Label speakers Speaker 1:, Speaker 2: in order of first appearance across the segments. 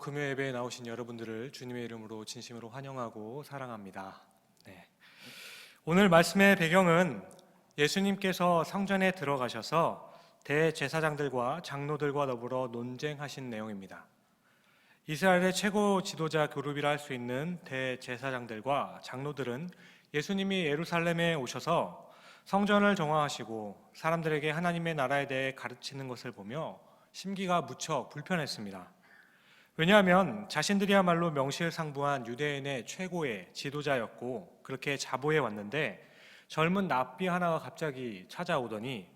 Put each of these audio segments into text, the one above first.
Speaker 1: 금요 예배에 나오신 여러분들을 주님의 이름으로 진심으로 환영하고 사랑합니다. 네. 오늘 말씀의 배경은 예수님께서 성전에 들어가셔서 대제사장들과 장로들과 더불어 논쟁하신 내용입니다. 이스라엘의 최고 지도자 그룹이라 할 수 있는 대제사장들과 장로들은 예수님이 예루살렘에 오셔서 성전을 정화하시고 사람들에게 하나님의 나라에 대해 가르치는 것을 보며 심기가 무척 불편했습니다. 왜냐하면 자신들이야말로 명실상부한 유대인의 최고의 지도자였고 그렇게 자보해 왔는데 젊은 납비 하나가 갑자기 찾아오더니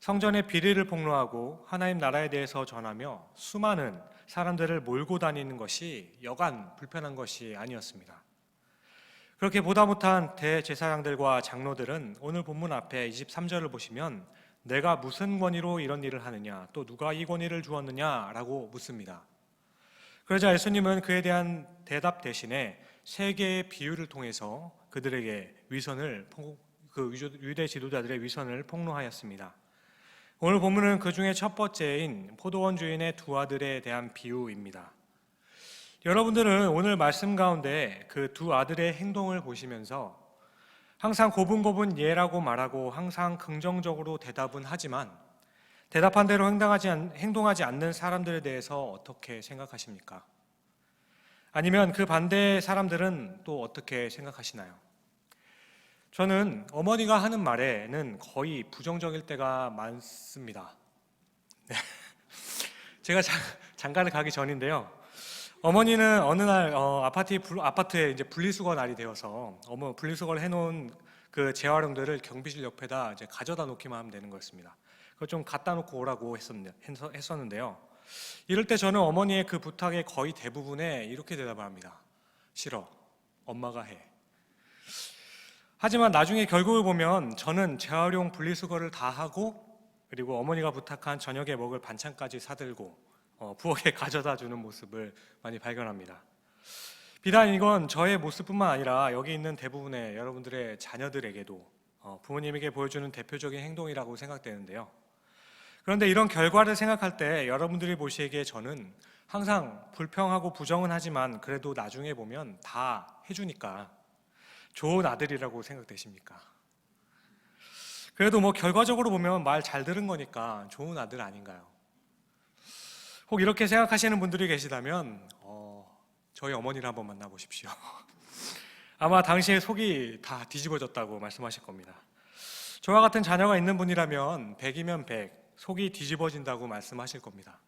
Speaker 1: 성전의 비리를 폭로하고 하나님 나라에 대해서 전하며 수많은 사람들을 몰고 다니는 것이 여간 불편한 것이 아니었습니다. 그렇게 보다 못한 대제사장들과 장로들은 오늘 본문 앞에 23절을 보시면 내가 무슨 권위로 이런 일을 하느냐 또 누가 이 권위를 주었느냐라고 묻습니다. 그러자 예수님은 그에 대한 대답 대신에 세 개의 비유를 통해서 그들에게 위선을 그 유대 지도자들의 위선을 폭로하였습니다. 오늘 본문은 그 중에 첫 번째인 포도원 주인의 두 아들에 대한 비유입니다. 여러분들은 오늘 말씀 가운데 그 두 아들의 행동을 보시면서 항상 고분고분 예라고 말하고 항상 긍정적으로 대답은 하지만 대답한 대로 행동하지, 않, 행동하지 않는 사람들에 대해서 어떻게 생각하십니까? 아니면 그 반대의 사람들은 또 어떻게 생각하시나요? 저는 어머니가 하는 말에는 거의 부정적일 때가 많습니다. 네. 제가 장가를 가기 전인데요. 어머니는 어느 날 어, 아파트 아파트에 이제 분리수거 날이 되어서 어머 분리수거를 해놓은 그 재활용들을 경비실 옆에다 이제 가져다 놓기만 하면 되는 거였습니다. 그걸 좀 갖다 놓고 오라고 했었는데요. 이럴 때 저는 어머니의 그 부탁의 거의 대부분에 이렇게 대답을 합니다. 싫어. 엄마가 해. 하지만 나중에 결국을 보면 저는 재활용 분리수거를 다 하고 그리고 어머니가 부탁한 저녁에 먹을 반찬까지 사들고 어, 부엌에 가져다 주는 모습을 많이 발견합니다. 비단 이건 저의 모습뿐만 아니라 여기 있는 대부분의 여러분들의 자녀들에게도 어, 부모님에게 보여주는 대표적인 행동이라고 생각되는데요. 그런데 이런 결과를 생각할 때 여러분들이 보시기에 저는 항상 불평하고 부정은 하지만 그래도 나중에 보면 다 해주니까 좋은 아들이라고 생각되십니까? 그래도 뭐 결과적으로 보면 말 잘 들은 거니까 좋은 아들 아닌가요? 혹 이렇게 생각하시는 분들이 계시다면 어, 저희 어머니를 한번 만나보십시오. 아마 당시에 속이 다 뒤집어졌다고 말씀하실 겁니다. 저와 같은 자녀가 있는 분이라면 100이면 100, 속이 뒤집어진다고 말씀하실 겁니다.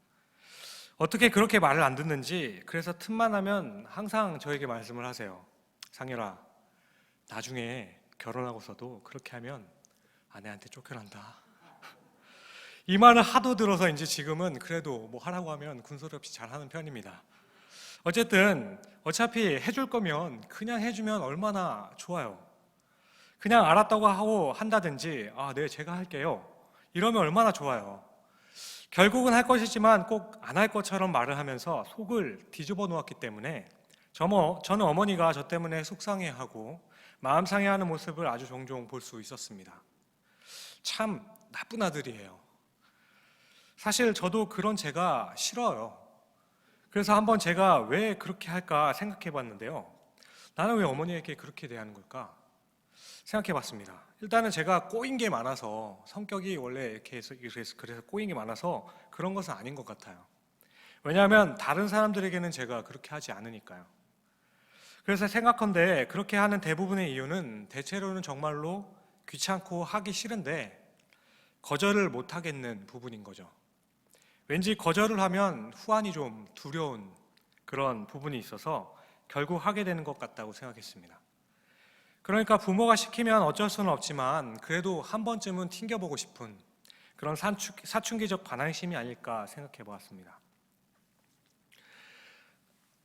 Speaker 1: 어떻게 그렇게 말을 안 듣는지 그래서 틈만 하면 항상 저에게 말씀을 하세요. 상열아, 나중에 결혼하고서도 그렇게 하면 아내한테 쫓겨난다. 이 말을 하도 들어서 이제 지금은 그래도 뭐 하라고 하면 군소리 없이 잘 하는 편입니다. 어쨌든 어차피 해줄 거면 그냥 해주면 얼마나 좋아요. 그냥 알았다고 하고 한다든지 아, 네, 제가 할게요. 이러면 얼마나 좋아요. 결국은 할 것이지만 꼭 안 할 것처럼 말을 하면서 속을 뒤집어 놓았기 때문에 저는 어머니가 저 때문에 속상해하고 마음 상해하는 모습을 아주 종종 볼 수 있었습니다. 참 나쁜 아들이에요. 사실 저도 그런 제가 싫어요. 그래서 한번 제가 왜 그렇게 할까 생각해 봤는데요. 나는 왜 어머니에게 그렇게 대하는 걸까? 생각해 봤습니다. 일단은 제가 꼬인 게 많아서 성격이 원래 이렇게 해서 그래서 꼬인 게 많아서 그런 것은 아닌 것 같아요. 왜냐하면 다른 사람들에게는 제가 그렇게 하지 않으니까요. 그래서 생각컨대 그렇게 하는 대부분의 이유는 대체로는 정말로 귀찮고 하기 싫은데 거절을 못 하겠는 부분인 거죠. 왠지 거절을 하면 후환이 좀 두려운 그런 부분이 있어서 결국 하게 되는 것 같다고 생각했습니다. 그러니까 부모가 시키면 어쩔 수는 없지만 그래도 한 번쯤은 튕겨보고 싶은 그런 사춘기적 반항심이 아닐까 생각해 보았습니다.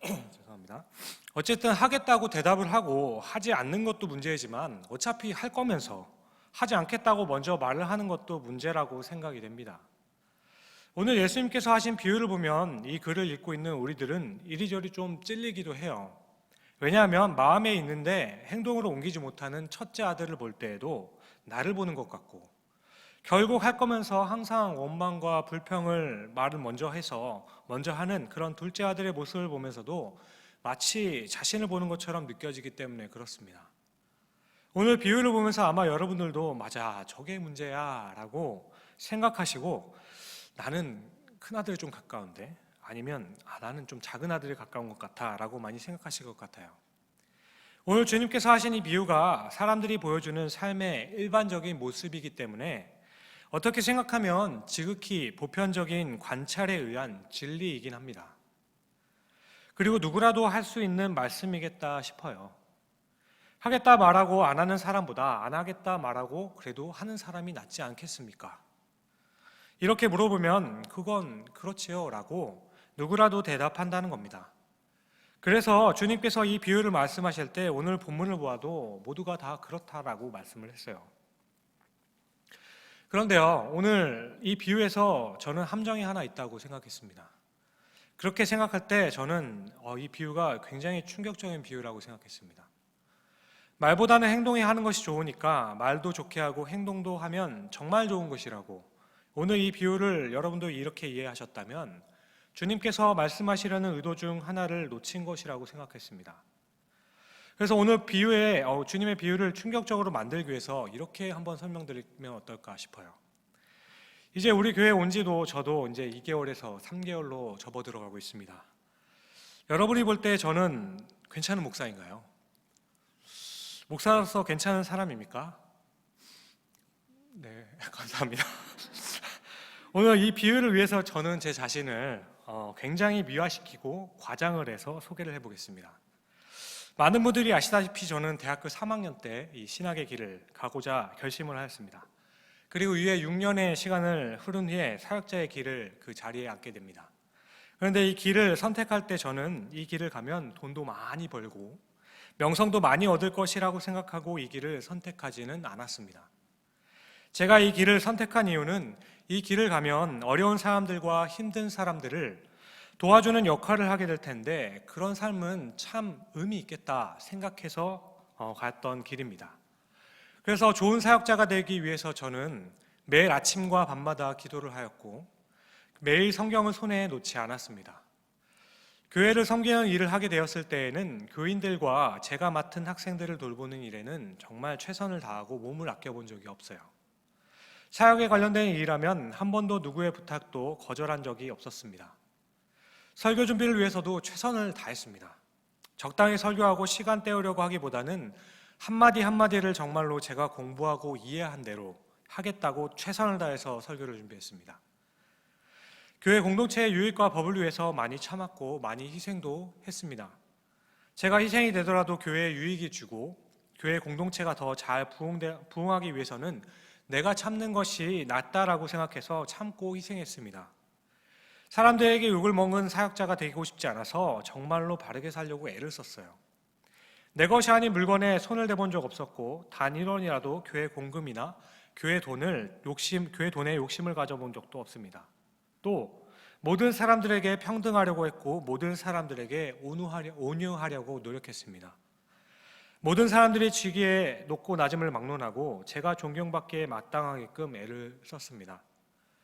Speaker 1: 죄송합니다. 어쨌든 하겠다고 대답을 하고 하지 않는 것도 문제이지만 어차피 할 거면서 하지 않겠다고 먼저 말을 하는 것도 문제라고 생각이 됩니다. 오늘 예수님께서 하신 비유를 보면 이 글을 읽고 있는 우리들은 이리저리 좀 찔리기도 해요. 왜냐하면 마음에 있는데 행동으로 옮기지 못하는 첫째 아들을 볼 때에도 나를 보는 것 같고 결국 할 거면서 항상 원망과 불평을 말을 먼저 해서 먼저 하는 그런 둘째 아들의 모습을 보면서도 마치 자신을 보는 것처럼 느껴지기 때문에 그렇습니다. 오늘 비유를 보면서 아마 여러분들도 맞아 저게 문제야 라고 생각하시고 나는 큰 아들이 좀 가까운데 아니면 아, 나는 좀 작은 아들이 가까운 것 같아라고 많이 생각하실 것 같아요. 오늘 주님께서 하신 이 비유가 사람들이 보여주는 삶의 일반적인 모습이기 때문에 어떻게 생각하면 지극히 보편적인 관찰에 의한 진리이긴 합니다. 그리고 누구라도 할 수 있는 말씀이겠다 싶어요. 하겠다 말하고 안 하는 사람보다 안 하겠다 말하고 그래도 하는 사람이 낫지 않겠습니까? 이렇게 물어보면 그건 그렇지요 라고 누구라도 대답한다는 겁니다. 그래서 주님께서 이 비유를 말씀하실 때 오늘 본문을 보아도 모두가 다 그렇다라고 말씀을 했어요. 그런데요, 오늘 이 비유에서 저는 함정이 하나 있다고 생각했습니다. 그렇게 생각할 때 저는 어, 이 비유가 굉장히 충격적인 비유라고 생각했습니다. 말보다는 행동이 하는 것이 좋으니까 말도 좋게 하고 행동도 하면 정말 좋은 것이라고 오늘 이 비유를 여러분도 이렇게 이해하셨다면 주님께서 말씀하시려는 의도 중 하나를 놓친 것이라고 생각했습니다. 그래서 오늘 비유에 어, 주님의 비유를 충격적으로 만들기 위해서 이렇게 한번 설명드리면 어떨까 싶어요. 이제 우리 교회 온 지도 저도 이제 2개월에서 3개월로 접어 들어가고 있습니다. 여러분이 볼 때 저는 괜찮은 목사인가요? 목사로서 괜찮은 사람입니까? 네, 감사합니다. 오늘 이 비유를 위해서 저는 제 자신을 어, 굉장히 미화시키고 과장을 해서 소개를 해보겠습니다. 많은 분들이 아시다시피 저는 대학교 3학년 때 이 신학의 길을 가고자 결심을 하였습니다. 그리고 이후에 6년의 시간을 흐른 후에 사역자의 길을 그 자리에 앉게 됩니다. 그런데 이 길을 선택할 때 저는 이 길을 가면 돈도 많이 벌고 명성도 많이 얻을 것이라고 생각하고 이 길을 선택하지는 않았습니다. 제가 이 길을 선택한 이유는 이 길을 가면 어려운 사람들과 힘든 사람들을 도와주는 역할을 하게 될 텐데 그런 삶은 참 의미 있겠다 생각해서 어, 갔던 길입니다. 그래서 좋은 사역자가 되기 위해서 저는 매일 아침과 밤마다 기도를 하였고 매일 성경을 손에 놓지 않았습니다. 교회를 섬기는 일을 하게 되었을 때에는 교인들과 제가 맡은 학생들을 돌보는 일에는 정말 최선을 다하고 몸을 아껴본 적이 없어요. 사역에 관련된 일이라면 한 번도 누구의 부탁도 거절한 적이 없었습니다. 설교 준비를 위해서도 최선을 다했습니다. 적당히 설교하고 시간 때우려고 하기보다는 한마디 한마디를 정말로 제가 공부하고 이해한 대로 하겠다고 최선을 다해서 설교를 준비했습니다. 교회 공동체의 유익과 법을 위해서 많이 참았고 많이 희생도 했습니다. 제가 희생이 되더라도 교회에 유익이 주고 교회 공동체가 더 잘 부흥하기 위해서는 내가 참는 것이 낫다라고 생각해서 참고 희생했습니다. 사람들에게 욕을 먹은 사역자가 되고 싶지 않아서 정말로 바르게 살려고 애를 썼어요. 내 것이 아닌 물건에 손을 대본 적 없었고 단 1원이라도 교회 공금이나 교회 돈을 욕심 교회 돈에 욕심을 가져본 적도 없습니다. 또 모든 사람들에게 평등하려고 했고 모든 사람들에게 온유하려, 온유하려고 노력했습니다. 모든 사람들이 지기에 높고 낮음을 막론하고 제가 존경받기에 마땅하게끔 애를 썼습니다.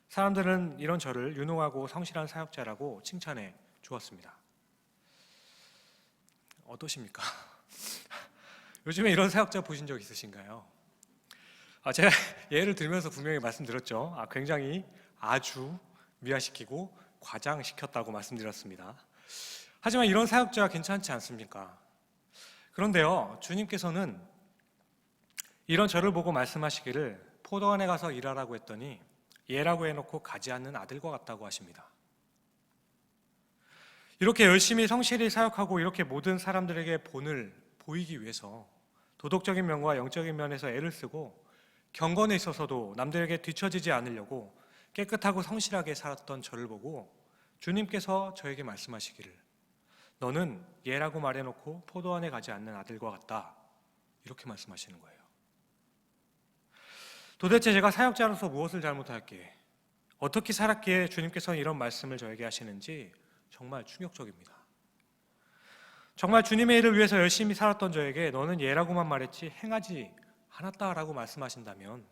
Speaker 1: 사람들은 이런 저를 유능하고 성실한 사역자라고 칭찬해 주었습니다. 어떠십니까? 요즘에 이런 사역자 보신 적 있으신가요? 아, 제가 예를 들면서 분명히 말씀드렸죠. 아, 굉장히 아주 미화시키고 과장시켰다고 말씀드렸습니다. 하지만 이런 사역자 괜찮지 않습니까? 그런데요, 주님께서는 이런 저를 보고 말씀하시기를 포도원에 가서 일하라고 했더니 예라고 해놓고 가지 않는 아들과 같다고 하십니다. 이렇게 열심히 성실히 사역하고 이렇게 모든 사람들에게 본을 보이기 위해서 도덕적인 면과 영적인 면에서 애를 쓰고 경건에 있어서도 남들에게 뒤처지지 않으려고 깨끗하고 성실하게 살았던 저를 보고 주님께서 저에게 말씀하시기를 너는 예라고 말해놓고 포도원에 가지 않는 아들과 같다 이렇게 말씀하시는 거예요. 도대체 제가 사역자로서 무엇을 잘못할기에 어떻게 살았기에 주님께서는 이런 말씀을 저에게 하시는지 정말 충격적입니다. 정말 주님의 일을 위해서 열심히 살았던 저에게 너는 예라고만 말했지 행하지 않았다라고 말씀하신다면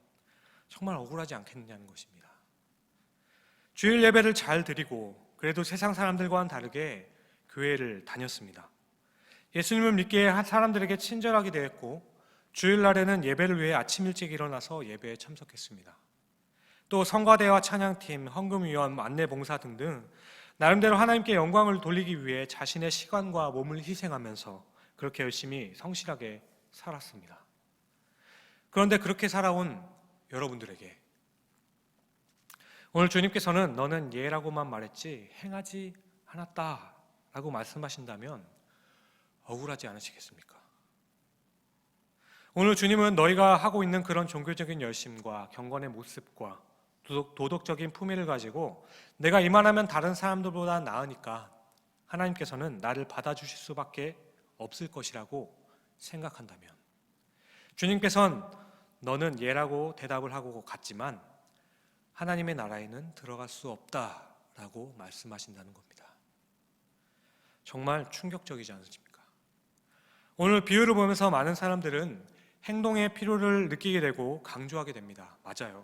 Speaker 1: 정말 억울하지 않겠느냐는 것입니다. 주일 예배를 잘 드리고 그래도 세상 사람들과는 다르게 교회를 다녔습니다. 예수님을 믿기에 한 사람들에게 친절하게 대했고 주일날에는 예배를 위해 아침 일찍 일어나서 예배에 참석했습니다. 또 성가대와 찬양팀, 헌금위원, 안내봉사 등등 나름대로 하나님께 영광을 돌리기 위해 자신의 시간과 몸을 희생하면서 그렇게 열심히 성실하게 살았습니다. 그런데 그렇게 살아온 여러분들에게 오늘 주님께서는 너는 예라고만 말했지 행하지 않았다 라고 말씀하신다면 억울하지 않으시겠습니까? 오늘 주님은 너희가 하고 있는 그런 종교적인 열심과 경건의 모습과 도덕, 도덕 적인 품위를 가지고 내가 이만하면 다른 사람들보다 나으니까 하나님께서는 나를 받아주실 수밖에 없을 것이라고 생각한다면 주님께서는 너는 예라고 대답을 하고 갔지만 하나님의 나라에는 들어갈 수 없다라고 말씀하신다는 겁니다. 정말 충격적이지 않으십니까? 오늘 비유를 보면서 많은 사람들은 행동의 필요를 느끼게 되고 강조하게 됩니다. 맞아요.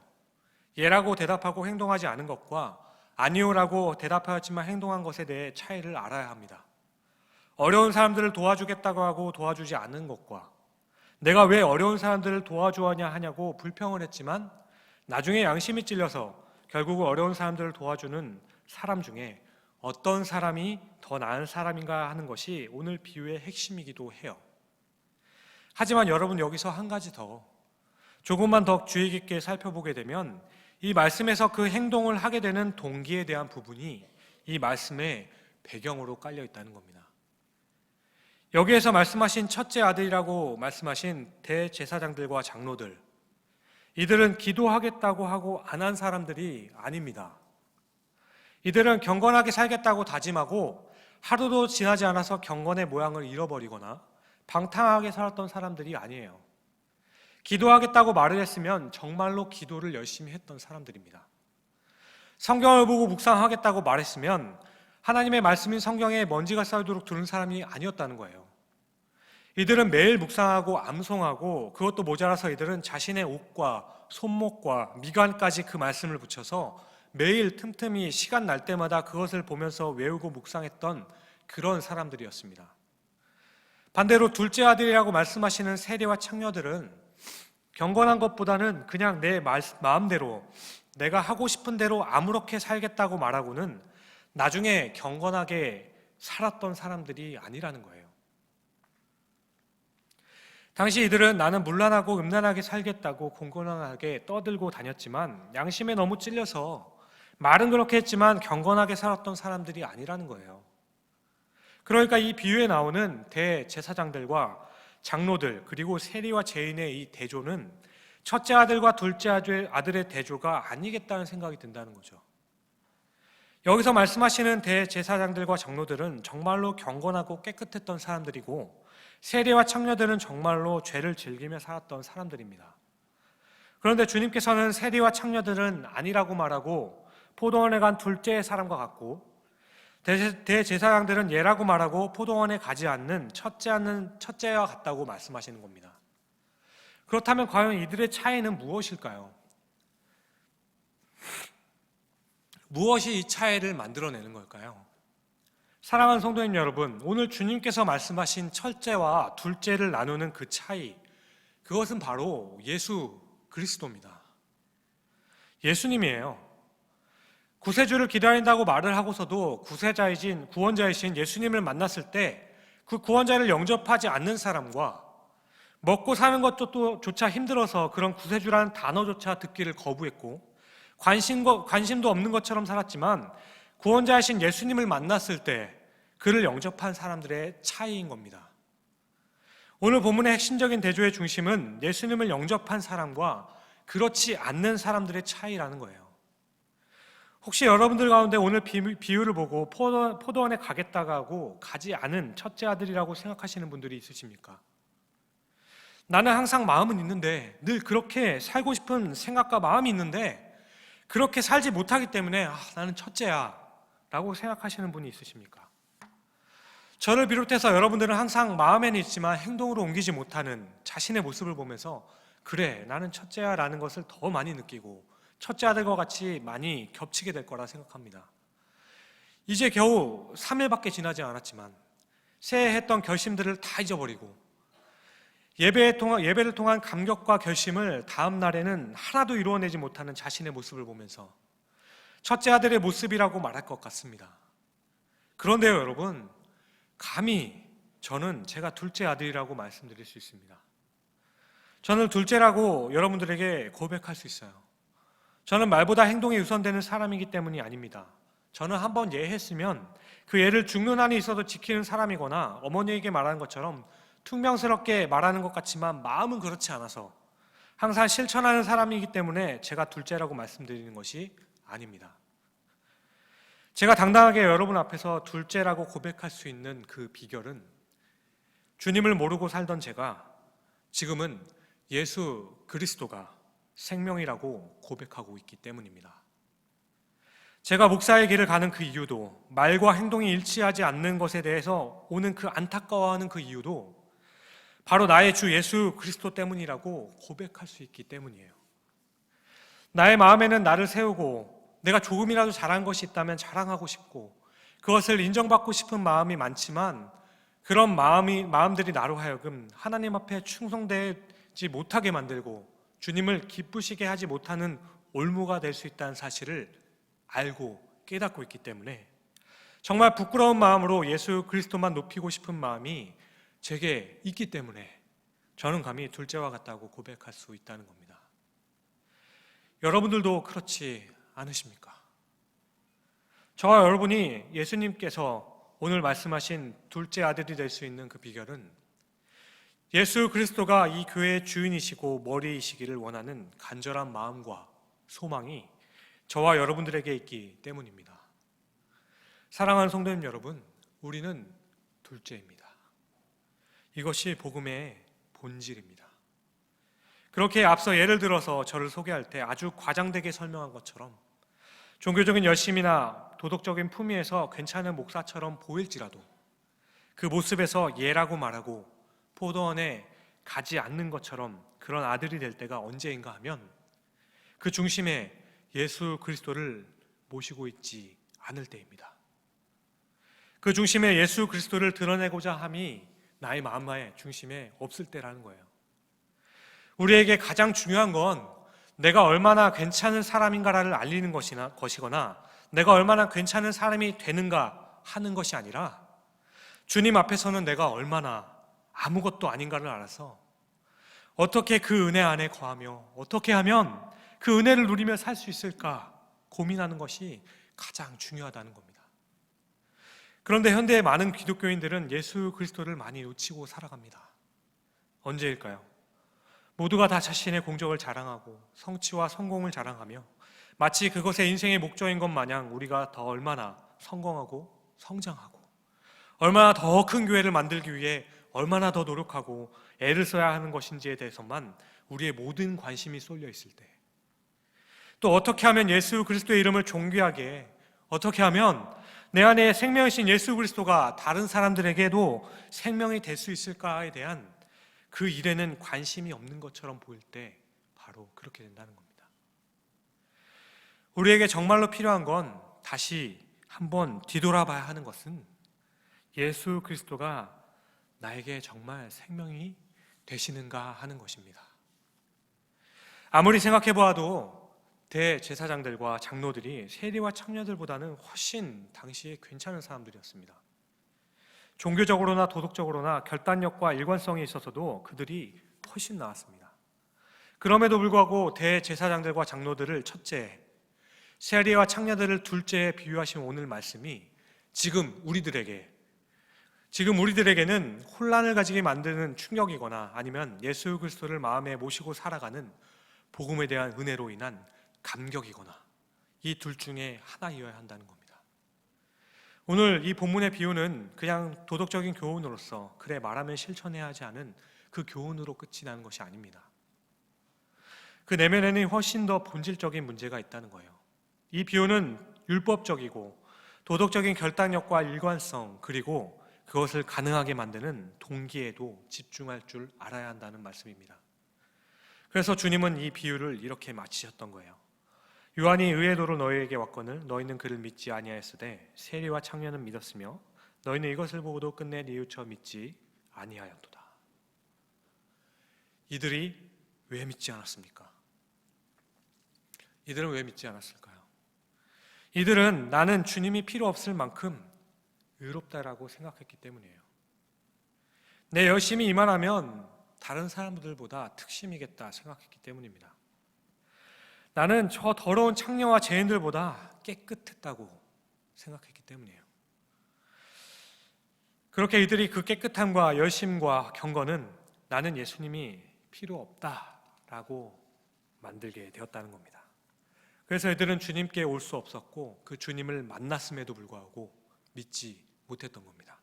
Speaker 1: 예라고 대답하고 행동하지 않은 것과 아니오라고 대답하였지만 행동한 것에 대해 차이를 알아야 합니다. 어려운 사람들을 도와주겠다고 하고 도와주지 않은 것과 내가 왜 어려운 사람들을 도와주었냐 하냐고 불평을 했지만 나중에 양심이 찔려서 결국 어려운 사람들을 도와주는 사람 중에 어떤 사람이 더 나은 사람인가 하는 것이 오늘 비유의 핵심이기도 해요. 하지만 여러분 여기서 한 가지 더 조금만 더 주의 깊게 살펴보게 되면 이 말씀에서 그 행동을 하게 되는 동기에 대한 부분이 이 말씀의 배경으로 깔려 있다는 겁니다. 여기에서 말씀하신 첫째 아들이라고 말씀하신 대제사장들과 장로들 이들은 기도하겠다고 하고 안 한 사람들이 아닙니다. 이들은 경건하게 살겠다고 다짐하고 하루도 지나지 않아서 경건의 모양을 잃어버리거나 방탕하게 살았던 사람들이 아니에요. 기도하겠다고 말을 했으면 정말로 기도를 열심히 했던 사람들입니다. 성경을 보고 묵상하겠다고 말했으면 하나님의 말씀인 성경에 먼지가 쌓이도록 두는 사람이 아니었다는 거예요. 이들은 매일 묵상하고 암송하고 그것도 모자라서 이들은 자신의 옷과 손목과 미간까지 그 말씀을 붙여서 매일 틈틈이 시간 날 때마다 그것을 보면서 외우고 묵상했던 그런 사람들이었습니다. 반대로 둘째 아들이라고 말씀하시는 세대와 창녀들은 경건한 것보다는 그냥 내 마음대로 내가 하고 싶은 대로 아무렇게 살겠다고 말하고는 나중에 경건하게 살았던 사람들이 아니라는 거예요. 당시 이들은 나는 문란하고 음란하게 살겠다고 공건하게 떠들고 다녔지만 양심에 너무 찔려서 말은 그렇게 했지만 경건하게 살았던 사람들이 아니라는 거예요. 그러니까 이 비유에 나오는 대제사장들과 장로들 그리고 세리와 제인의 이 대조는 첫째 아들과 둘째 아들의 대조가 아니겠다는 생각이 든다는 거죠. 여기서 말씀하시는 대제사장들과 장로들은 정말로 경건하고 깨끗했던 사람들이고 세리와 청녀들은 정말로 죄를 즐기며 살았던 사람들입니다. 그런데 주님께서는 세리와 청녀들은 아니라고 말하고 포도원에 간 둘째 사람과 같고 대제사장들은 예라고 말하고 포도원에 가지 않는 첫째 않는 첫째와 같다고 말씀하시는 겁니다. 그렇다면 과연 이들의 차이는 무엇일까요? 무엇이 이 차이를 만들어내는 걸까요? 사랑하는 성도님 여러분, 오늘 주님께서 말씀하신 첫째와 둘째를 나누는 그 차이, 그것은 바로 예수 그리스도입니다. 예수님이에요. 구세주를 기다린다고 말을 하고서도 구세자이신 구원자이신 예수님을 만났을 때 그 구원자를 영접하지 않는 사람과 먹고 사는 것도 조차 힘들어서 그런 구세주라는 단어조차 듣기를 거부했고 관심도, 관심도 없는 것처럼 살았지만 구원자이신 예수님을 만났을 때 그를 영접한 사람들의 차이인 겁니다. 오늘 본문의 핵심적인 대조의 중심은 예수님을 영접한 사람과 그렇지 않는 사람들의 차이라는 거예요. 혹시 여러분들 가운데 오늘 비유를 보고 포도원에 가겠다고 하고 가지 않은 첫째 아들이라고 생각하시는 분들이 있으십니까? 나는 항상 마음은 있는데 늘 그렇게 살고 싶은 생각과 마음이 있는데 그렇게 살지 못하기 때문에 아, 나는 첫째야 라고 생각하시는 분이 있으십니까? 저를 비롯해서 여러분들은 항상 마음에는 있지만 행동으로 옮기지 못하는 자신의 모습을 보면서 그래, 나는 첫째야 라는 것을 더 많이 느끼고 첫째 아들과 같이 많이 겹치게 될 거라 생각합니다. 이제 겨우 3일밖에 지나지 않았지만 새해 했던 결심들을 다 잊어버리고 예배에 통한, 예배를 통한 감격과 결심을 다음 날에는 하나도 이루어내지 못하는 자신의 모습을 보면서 첫째 아들의 모습이라고 말할 것 같습니다. 그런데요, 여러분, 감히 저는 제가 둘째 아들이라고 말씀드릴 수 있습니다. 저는 둘째라고 여러분들에게 고백할 수 있어요. 저는 말보다 행동이 우선되는 사람이기 때문이 아닙니다. 저는 한번 예했으면 그 예를 죽는 한이 있어도 지키는 사람이거나 어머니에게 말하는 것처럼 퉁명스럽게 말하는 것 같지만 마음은 그렇지 않아서 항상 실천하는 사람이기 때문에 제가 둘째라고 말씀드리는 것이 아닙니다. 제가 당당하게 여러분 앞에서 둘째라고 고백할 수 있는 그 비결은 주님을 모르고 살던 제가 지금은 예수 그리스도가 생명이라고 고백하고 있기 때문입니다. 제가 목사의 길을 가는 그 이유도 말과 행동이 일치하지 않는 것에 대해서 오는 그 안타까워하는 그 이유도 바로 나의 주 예수 그리스도 때문이라고 고백할 수 있기 때문이에요. 나의 마음에는 나를 세우고 내가 조금이라도 잘한 것이 있다면 자랑하고 싶고 그것을 인정받고 싶은 마음이 많지만 그런 마음이 마음들이 나로 하여금 하나님 앞에 충성되지 못하게 만들고 주님을 기쁘시게 하지 못하는 올무가 될 수 있다는 사실을 알고 깨닫고 있기 때문에 정말 부끄러운 마음으로 예수 그리스도만 높이고 싶은 마음이 제게 있기 때문에 저는 감히 둘째와 같다고 고백할 수 있다는 겁니다. 여러분들도 그렇지 않으십니까? 저와 여러분이 예수님께서 오늘 말씀하신 둘째 아들이 될 수 있는 그 비결은 예수 그리스도가 이 교회의 주인이시고 머리이시기를 원하는 간절한 마음과 소망이 저와 여러분들에게 있기 때문입니다. 사랑하는 성도님 여러분, 우리는 둘째입니다. 이것이 복음의 본질입니다. 그렇게 앞서 예를 들어서 저를 소개할 때 아주 과장되게 설명한 것처럼 종교적인 열심이나 도덕적인 품위에서 괜찮은 목사처럼 보일지라도 그 모습에서 예라고 말하고 포도원에 가지 않는 것처럼 그런 아들이 될 때가 언제인가 하면 그 중심에 예수 그리스도를 모시고 있지 않을 때입니다. 그 중심에 예수 그리스도를 드러내고자 함이 나의 마음의 중심에 없을 때라는 거예요. 우리에게 가장 중요한 건 내가 얼마나 괜찮은 사람인가를 알리는 것이나 것이거나 내가 얼마나 괜찮은 사람이 되는가 하는 것이 아니라 주님 앞에서는 내가 얼마나 아무것도 아닌가를 알아서 어떻게 그 은혜 안에 거하며 어떻게 하면 그 은혜를 누리며 살 수 있을까 고민하는 것이 가장 중요하다는 겁니다. 그런데 현대의 많은 기독교인들은 예수 그리스도를 많이 놓치고 살아갑니다. 언제일까요? 모두가 다 자신의 공적을 자랑하고 성취와 성공을 자랑하며 마치 그것의 인생의 목적인 것 마냥 우리가 더 얼마나 성공하고 성장하고 얼마나 더 큰 교회를 만들기 위해 얼마나 더 노력하고 애를 써야 하는 것인지에 대해서만 우리의 모든 관심이 쏠려 있을 때, 또 어떻게 하면 예수 그리스도의 이름을 존귀하게, 어떻게 하면 내 안에 생명이신 예수 그리스도가 다른 사람들에게도 생명이 될 수 있을까에 대한 그 일에는 관심이 없는 것처럼 보일 때 바로 그렇게 된다는 겁니다. 우리에게 정말로 필요한 건 다시 한번 뒤돌아봐야 하는 것은 예수 그리스도가 나에게 정말 생명이 되시는가 하는 것입니다. 아무리 생각해 보아도 대제사장들과 장로들이 세리와 청녀들보다는 훨씬 당시에 괜찮은 사람들이었습니다. 종교적으로나 도덕적으로나 결단력과 일관성이 있어서도 그들이 훨씬 나았습니다. 그럼에도 불구하고 대제사장들과 장로들을 첫째, 세리와 창녀들을 둘째에 비유하신 오늘 말씀이 지금 우리들에게 지금 우리들에게는 혼란을 가지게 만드는 충격이거나 아니면 예수 그리스도를 마음에 모시고 살아가는 복음에 대한 은혜로 인한 감격이거나 이 둘 중에 하나이어야 한다는 겁니다. 오늘 이 본문의 비유는 그냥 도덕적인 교훈으로서 그래 말하면 실천해야 하지 않은 그 교훈으로 끝이 나는 것이 아닙니다. 그 내면에는 훨씬 더 본질적인 문제가 있다는 거예요. 이 비유는 율법적이고 도덕적인 결단력과 일관성 그리고 그것을 가능하게 만드는 동기에도 집중할 줄 알아야 한다는 말씀입니다. 그래서 주님은 이 비유를 이렇게 마치셨던 거예요. 요한이 의의 도로 너희에게 왔거늘 너희는 그를 믿지 아니하였으되 세리와 청년은 믿었으며 너희는 이것을 보고도 끝내 뉘우쳐 믿지 아니하였도다. 이들이 왜 믿지 않았습니까? 이들은 왜 믿지 않았을까요? 이들은 나는 주님이 필요 없을 만큼 의롭다라고 생각했기 때문이에요. 내 열심히 이만하면 다른 사람들보다 특심이겠다 생각했기 때문입니다. 나는 저 더러운 창녀와 죄인들보다 깨끗했다고 생각했기 때문이에요. 그렇게 이들이 그 깨끗함과 열심과 경건은 나는 예수님이 필요 없다라고 만들게 되었다는 겁니다. 그래서 이들은 주님께 올 수 없었고 그 주님을 만났음에도 불구하고 믿지 못했던 겁니다.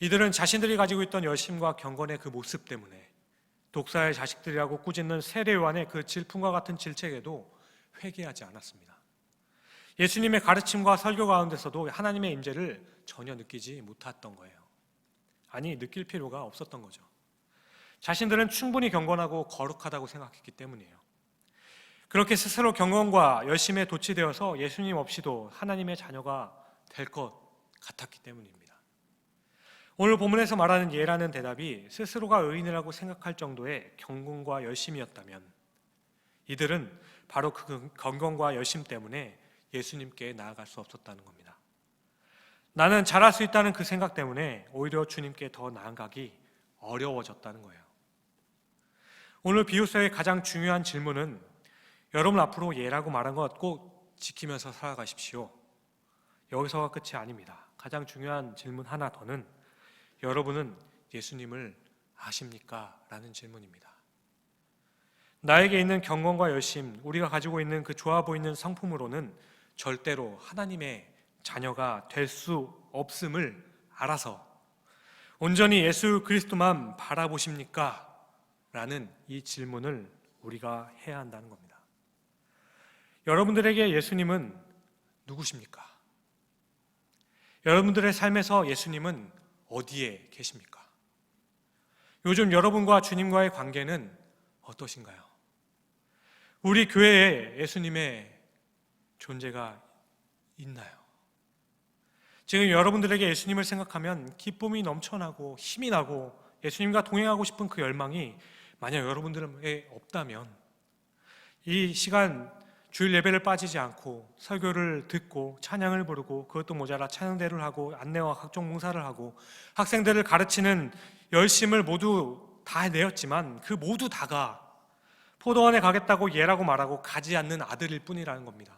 Speaker 1: 이들은 자신들이 가지고 있던 열심과 경건의 그 모습 때문에 독사의 자식들이라고 꾸짖는 세례요한의 그 질풍과 같은 질책에도 회개하지 않았습니다. 예수님의 가르침과 설교 가운데서도 하나님의 임재를 전혀 느끼지 못했던 거예요. 아니 느낄 필요가 없었던 거죠. 자신들은 충분히 경건하고 거룩하다고 생각했기 때문이에요. 그렇게 스스로 경건과 열심에 도취되어서 예수님 없이도 하나님의 자녀가 될 것 같았기 때문입니다. 오늘 본문에서 말하는 예라는 대답이 스스로가 의인이라고 생각할 정도의 경건과 열심이었다면 이들은 바로 그 경건과 열심 때문에 예수님께 나아갈 수 없었다는 겁니다. 나는 잘할 수 있다는 그 생각 때문에 오히려 주님께 더 나아가기 어려워졌다는 거예요. 오늘 비유서의 가장 중요한 질문은 여러분 앞으로 예라고 말한 것 꼭 지키면서 살아가십시오. 여기서가 끝이 아닙니다. 가장 중요한 질문 하나 더는 여러분은 예수님을 아십니까? 라는 질문입니다. 나에게 있는 경건과 열심, 우리가 가지고 있는 그 좋아 보이는 성품으로는 절대로 하나님의 자녀가 될 수 없음을 알아서 온전히 예수 그리스도만 바라보십니까? 라는 이 질문을 우리가 해야 한다는 겁니다. 여러분들에게 예수님은 누구십니까? 여러분들의 삶에서 예수님은 어디에 계십니까? 요즘 여러분과 주님과의 관계는 어떠신가요? 우리 교회에 예수님의 존재가 있나요? 지금 여러분들에게 예수님을 생각하면 기쁨이 넘쳐나고 힘이 나고 예수님과 동행하고 싶은 그 열망이 만약 여러분들에 없다면 이 시간 주일 예배를 빠지지 않고 설교를 듣고 찬양을 부르고 그것도 모자라 찬양대를 하고 안내와 각종 봉사를 하고 학생들을 가르치는 열심을 모두 다 내었지만 그 모두 다가 포도원에 가겠다고 예라고 말하고 가지 않는 아들일 뿐이라는 겁니다.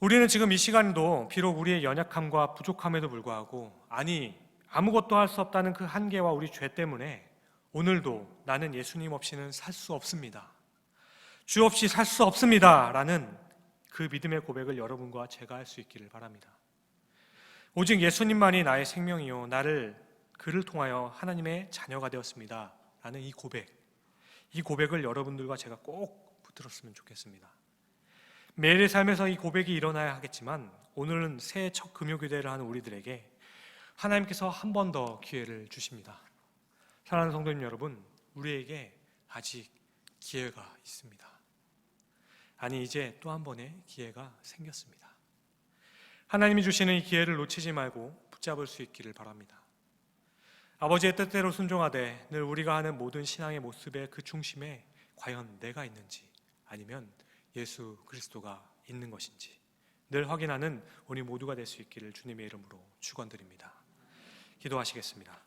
Speaker 1: 우리는 지금 이 시간도 비록 우리의 연약함과 부족함에도 불구하고 아니 아무것도 할 수 없다는 그 한계와 우리 죄 때문에 오늘도 나는 예수님 없이는 살 수 없습니다. 주 없이 살 수 없습니다. 라는 그 믿음의 고백을 여러분과 제가 할 수 있기를 바랍니다. 오직 예수님만이 나의 생명이요. 나를 그를 통하여 하나님의 자녀가 되었습니다. 라는 이 고백. 이 고백을 여러분들과 제가 꼭 붙들었으면 좋겠습니다. 매일의 삶에서 이 고백이 일어나야 하겠지만 오늘은 새해 첫 금요교대를 하는 우리들에게 하나님께서 한 번 더 기회를 주십니다. 사랑하는 성도님 여러분, 우리에게 아직 기회가 있습니다. 아니 이제 또 한 번의 기회가 생겼습니다. 하나님이 주시는 이 기회를 놓치지 말고 붙잡을 수 있기를 바랍니다. 아버지의 뜻대로 순종하되 늘 우리가 하는 모든 신앙의 모습의 그 중심에 과연 내가 있는지 아니면 예수 그리스도가 있는 것인지 늘 확인하는 우리 모두가 될 수 있기를 주님의 이름으로 축원드립니다. 기도하시겠습니다.